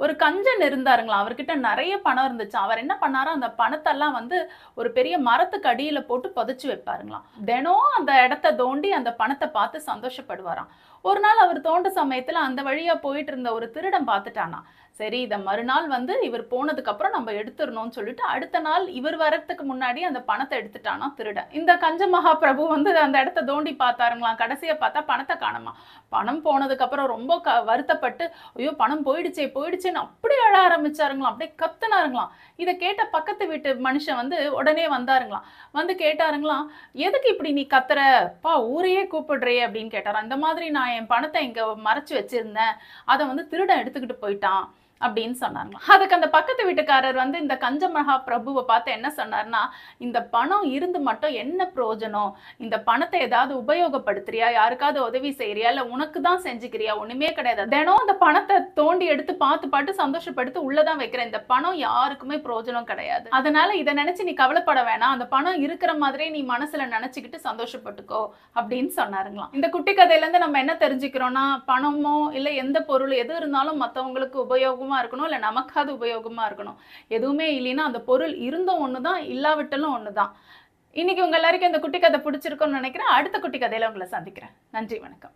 ஒரு கஞ்சன் இருந்தாருங்களா? அவர்கிட்ட நிறைய பணம் இருந்துச்சு. அவர் என்ன பண்ணாரோ அந்த பணத்தெல்லாம் வந்து ஒரு பெரிய மரத்துக்கு அடியில போட்டு புதைச்சு வைப்பாருங்களாம் தினம் அந்த இடத்த தோண்டி அந்த பணத்தை பார்த்து சந்தோஷப்படுவாராம். ஒரு நாள் அவர் தோண்ட சமயத்துல அந்த வழியா போயிட்டு இருந்த ஒரு திருடன் பார்த்துட்டானா. சரி இதை மறுநாள் வந்து இவர் போனதுக்கு அப்புறம் நம்ம எடுத்துடணும்னு சொல்லிட்டு அடுத்த நாள் இவர் வரத்துக்கு முன்னாடி அந்த பணத்தை எடுத்துட்டானா திருடன் இந்த கஞ்ச மகாபிரபு வந்து அந்த இடத்த தோண்டி பார்த்தாருங்களாம். கடைசியா பார்த்தா பணத்தை காணுமா. பணம் போனதுக்கு அப்புறம் ரொம்ப க வருத்தப்பட்டு ஐயோ பணம் போயிடுச்சே போயிடுச்சேன்னு அப்படி அழ ஆரம்பிச்சாருங்களாம். அப்படியே கத்துனாருங்களாம். இதை கேட்ட பக்கத்து வீட்டு மனுஷன் வந்து உடனே வந்தாருங்களாம். வந்து கேட்டாருங்களாம் எதுக்கு இப்படி நீ கத்துற? பா ஊரையே கூப்பிடுறே அப்படின்னு கேட்டாராம். இந்த மாதிரி நான் என் பணத்தை இங்க மறைச்சு வச்சிருந்தேன். அதை வந்து திருடன் எடுத்துக்கிட்டு போயிட்டான். அப்படின்னு சொன்னாங்களாம் அதுக்கு அந்த பக்கத்து வீட்டுக்காரர் வந்து இந்த கஞ்ச மகா பிரபுவை பார்த்து என்ன சொன்னார்னா இந்த பணம் இருந்து மட்டும் என்ன பிரயோஜனம்? இந்த பணத்தை ஏதாவது உபயோகப்படுத்துறியா? யாருக்காவது உதவி செய்யறியா இல்லை உனக்கு தான் செஞ்சுக்கிறியா? ஒண்ணுமே கிடையாது. தினம் அந்த பணத்தை தோண்டி எடுத்து பார்த்து பார்த்து சந்தோஷப்படுத்து உள்ளதான் வைக்கிற இந்த பணம் யாருக்குமே பிரயோஜனம் கிடையாது. அதனால இதை நினைச்சு நீ கவலைப்பட வேணாம். அந்த பணம் இருக்கிற மாதிரியே நீ மனசுல நினைச்சுக்கிட்டு சந்தோஷப்பட்டுக்கோ அப்படின்னு சொன்னாருங்களாம். இந்த குட்டி கதையில இருந்து நம்ம என்ன தெரிஞ்சுக்கிறோம்னா பணமோ இல்லை எந்த பொருள் எது இருந்தாலும் மற்றவங்களுக்கு உபயோகமா இருக்கணும் இல்ல நமக்காவது உபயோகமா இருக்கணும். எதுவுமே இல்லைன்னா அந்த பொருள் இருந்தும் ஒண்ணுதான் இல்லாவிட்டாலும் தான் இன்னைக்கு உங்க எல்லாருக்கும் இந்த குட்டி கதை பிடிச்சிருக்கோன்னு நினைக்கிறேன். அடுத்த குட்டி கதையில உங்களை சந்திக்கிறேன். நன்றி வணக்கம்.